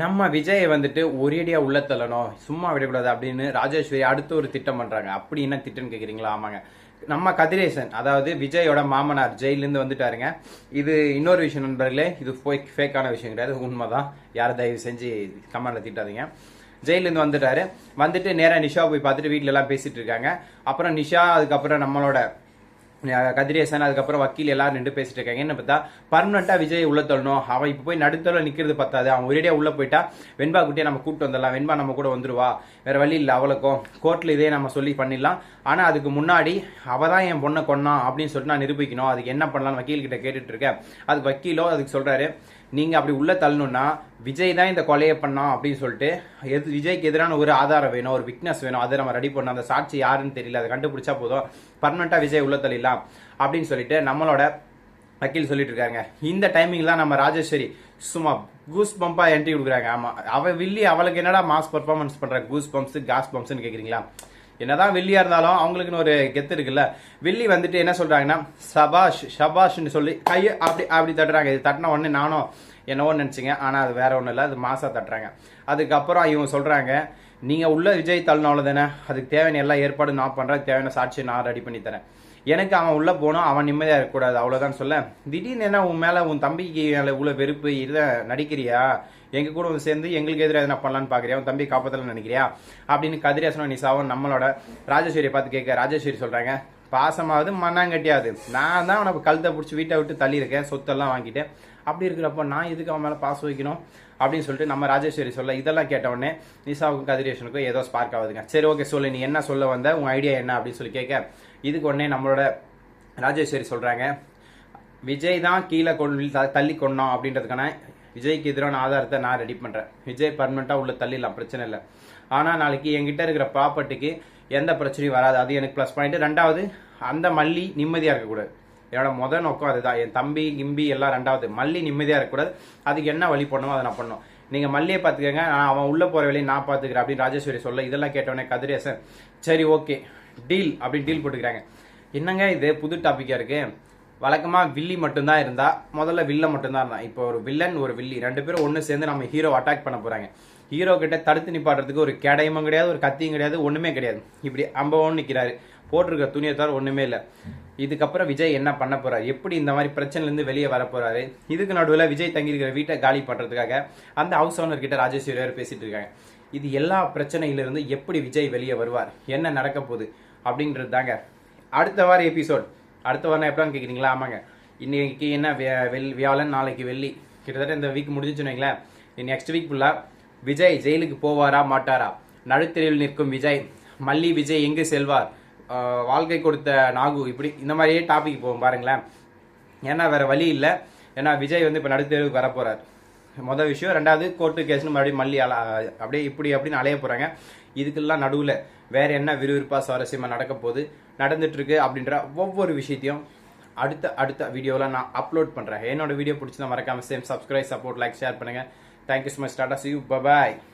நம்ம விஜயை வந்துட்டு ஒரேடியாக உள்ள தள்ளணும் சும்மா விடக்கூடாது அப்படின்னு ராஜேஸ்வரி அடுத்து ஒரு திட்டம் பண்ணுறாங்க அப்படி என்ன திட்டம்னு கேட்குறீங்களா ஆமாங்க. நம்ம கதிரேசன் அதாவது விஜயோட மாமனார் ஜெயிலேருந்து வந்துட்டாருங்க. இது இன்னொரு விஷயம் நண்பர்களே இது ஃபேக்கான விஷயம் கிடையாது உண்மை தான் யாரும் தயவு செஞ்சு கமெண்டில் திட்டாதீங்க. ஜெயிலேருந்து வந்துட்டாரு. வந்துட்டு நேராக நிஷா போய் பார்த்துட்டு வீட்டிலலாம் பேசிகிட்டு இருக்காங்க. அப்புறம் நிஷா அதுக்கப்புறம் நம்மளோட கதிரேசன் அதுக்கப்புறம் வக்கீல் எல்லாரும் நின்று பேசிட்டு இருக்காங்க. என்ன பார்த்தா பர்மனண்டா விஜய் உள்ள தள்ளணும். அவன் இப்போ போய் நடுத்தல நிக்கிறது பத்தாது. அவன் ஒரேடியா உள்ள போயிட்டா வெண்பா குட்டியை நம்ம கூப்பிட்டு வந்துடலாம். வெண்பா நம்ம கூட வந்துருவா. வேற வழி இல்லை அவளுக்கும். கோர்ட்ல இதே நம்ம சொல்லி பண்ணிடலாம். ஆனா அதுக்கு முன்னாடி அவ தான் என் பொண்ணை கொன்னா அப்படின்னு சொல்லிட்டு நான் நிரூபிக்கணும். அதுக்கு என்ன பண்ணலாம் வக்கீல் கிட்ட கேட்டுட்டு இருக்கேன். அது வக்கீலோ அதுக்கு சொல்றாரு நீங்க அப்படி உள்ள தள்ளணும்னா விஜய் தான் இந்த கொலையை பண்ணான் அப்படின்னு சொல்லிட்டு எது விஜய்க்கு எதிரான ஒரு ஆதாரம் வேணும் ஒரு விக்னஸ் வேணும் அதை நம்ம ரெடி பண்ணோம் அந்த சாட்சி யாருன்னு தெரியல அதை கண்டுபிடிச்சா போதும். பர்மனெண்ட்டாக விஜய் உள்ள தள்ளிடலாம் அப்படின்னு சொல்லிட்டு நம்மளோட வக்கீல் சொல்லிட்டு இருக்காங்க இந்த டைமிங் தான் நம்ம ராஜேஸ்வரி சும்மா கூஸ் பம்பா என்ட்ரி கொடுக்குறாங்க. ஆமா அவ வில்லி அவளுக்கு என்னடா மாஸ் பர்ஃபார்மன்ஸ் பண்ற? கூஸ் பம்ப்ஸ் காஸ் பம்ப்ஸ்னு கேக்குறீங்களா? என்னதான் வெள்ளியா இருந்தாலும் அவங்களுக்குன்னு ஒரு கெத்து இருக்குல்ல? வெள்ளி வந்துட்டு என்ன சொல்றாங்கன்னா சபாஷ் ஷபாஷ்னு சொல்லி கையை அப்படி அப்படி தட்டுறாங்க. இது தட்டின உடனே நானும் என்னவோ நினைச்சிங்க. ஆனா அது வேற ஒன்றும் இல்ல. அது மாசா தட்டுறாங்க. அதுக்கப்புறம் இவங்க சொல்றாங்க நீங்க உள்ள விஜய் தள்ளனால தானே அதுக்கு தேவையான எல்லா ஏற்பாடும் நான் பண்றேன். தேவையான சாட்சியை நான் ரெடி பண்ணி தரேன். எனக்கு அவன் உள்ளே போனோம் அவன் நிம்மதியாக இருக்கக்கூடாது அவ்வளோதான் சொல்ல. திடீர்னு என்ன உன் மேலே உன் தம்பிக்கு மேலே இவ்வளோ வெறுப்பு இதை நடிக்கிறியா? எங்கள் கூட வந்து சேர்ந்து எங்களுக்கு எதிராக எதனா பண்ணலான்னு பார்க்குறியா உன் தம்பி காப்பாற்றலாம் நினைக்கிறியா? அப்படின்னு கதிரேசனும் நிசாவும் நம்மளோட ராஜேஸ்வரியை பார்த்து கேட்க ராஜேஸ்வரி சொல்கிறாங்க பாசமாவது மண்ணாங்கட்டியாவது நான் தான் அவனை கழுத்தை பிடிச்சி வீட்டை விட்டு தள்ளியிருக்கேன். சொத்தெல்லாம் வாங்கிட்டேன். அப்படி இருக்கிறப்ப நான் எதுக்கு அவன் மேலே பாசம் வைக்கணும்? அப்படின்னு சொல்லிட்டு நம்ம ராஜேஸ்வரி சொல்ல இதெல்லாம் கேட்ட உடனே நிசாவுக்கும் கதிரேஷனுக்கும் ஏதோ ஸ்பார்க் ஆகுதுங்க. சரி ஓகே சொல்லு நீ என்ன சொல்ல வந்த? உன் ஐடியா என்ன? அப்படின்னு சொல்லி கேட்க இதுக்கு உடனே நம்மளோட ராஜேஸ்வரி சொல்கிறாங்க விஜய் தான் கீழே கொண்டு தள்ளி கொண்டோம் அப்படின்றதுக்கான விஜய்க்கு எதிரான ஆதாரத்தை நான் ரெடி பண்ணுறேன் விஜய் பர்மனெண்ட்டாக உள்ள தள்ளிடலாம் பிரச்சனை இல்லை. ஆனால் நாளைக்கு என்கிட்ட இருக்கிற ப்ராப்பர்ட்டிக்கு எந்த பிரச்சனையும் வராது. அது எனக்கு ப்ளஸ் பாயிண்ட்டு ரெண்டாவது அந்த மல்லி நிம்மதியாக இருக்கக்கூடாது. என்னோட முத நோக்கம் அதுதான். என் தம்பி கிம்பி எல்லாம் ரெண்டாவது. மல்லி நிம்மதியாக இருக்கக்கூடாது. அதுக்கு என்ன வழி பண்ணணுமோ அதை நான் பண்ணும் நீங்கள் மல்லியை பார்த்துக்கங்க. நான் அவன் உள்ளே போகிற வேலையை நான் பார்த்துக்கிறேன் அப்படின்னு ராஜேஸ்வரி சொல்ல இதெல்லாம் கேட்டவனே கதிரேசன் சரி ஓகே டீல் அப்படின்னு டீல் போட்டுக்கிறாங்க. என்னங்க இது? புது டாப்பிக்காக இருக்குது வழக்கமாக வில்லி மட்டும்தான் இருந்தால் முதல்ல வில்ல மட்டும்தான் இருந்தான் இப்போ ஒரு வில்லன் ஒரு வில்லி. ரெண்டு பேரும் ஒன்று சேர்ந்து நம்ம ஹீரோ அட்டாக் பண்ண போகிறாங்க ஹீரோ கிட்ட தடுத்து நிப்பாடுறதுக்கு ஒரு கேடயமும் கிடையாது ஒரு கத்தியும் கிடையாது ஒன்றுமே கிடையாது. இப்படி அம்பவம்னு நிற்கிறாரு போட்டிருக்க துணியை தவிர ஒன்றுமே இல்லை. இதுக்கப்புறம் விஜய் என்ன பண்ண போறாரு? எப்படி இந்த மாதிரி பிரச்சனைலேருந்து வெளியே வர போறாரு? இதுக்கு நடுவில் விஜய் தங்கியிருக்கிற வீட்டை காலி பண்ணுறதுக்காக அந்த ஹவுஸ் ஓனர் கிட்ட ராஜேஸ்வரி பேசிட்டு இருக்காங்க. இது எல்லா பிரச்சனையிலிருந்து எப்படி விஜய் வெளியே வருவார்? என்ன நடக்க போகுது? அப்படின்றது தாங்க அடுத்த வார எபிசோட் அடுத்த வாரம் எப்படான்னு கேட்குறீங்களா ஆமாங்க. இன்னைக்கு என்ன வே- வெள்- வியாழன் நாளைக்கு வெள்ளி. கிட்டத்தட்ட இந்த வீக் முடிஞ்சுன்னு வைங்களேன். நெக்ஸ்ட் வீக் ஃபுல்லாக விஜய் ஜெயிலுக்கு போவாரா மாட்டாரா? நடுத்தெருவில் நிற்கும் விஜய். மல்லி விஜய் எங்கு செல்வார்? வாழ்க்கை கொடுத்த நாகு இப்படி இந்த மாதிரியே டாபிக் போகும் பாருங்களேன். ஏன்னா வேற வழி இல்லை. ஏன்னா விஜய் வந்து இப்போ நடுத்தெருவுக்கு வர மொதல் விஷயம். ரெண்டாவது கோர்ட்டு கேஸ்னு மறுபடியும் மல்லி அல அப்படியே இப்படி அப்படின்னு அலைய போறாங்க. இதுக்கெல்லாம் நடுவில் வேற என்ன விறுவிறுப்பாக சுவாரஸ்யமாக நடக்க போகுது? நடந்துட்டு இருக்கு அப்படின்ற ஒவ்வொரு விஷயத்தையும் அடுத்த அடுத்த வீடியோவில் நான் அப்லோட் பண்ணுறேன் என்னோட வீடியோ பிடிச்சதான் மறக்காம same subscribe support like share பண்ணுங்கள் Thank you so much. Tata. See you. Bye bye.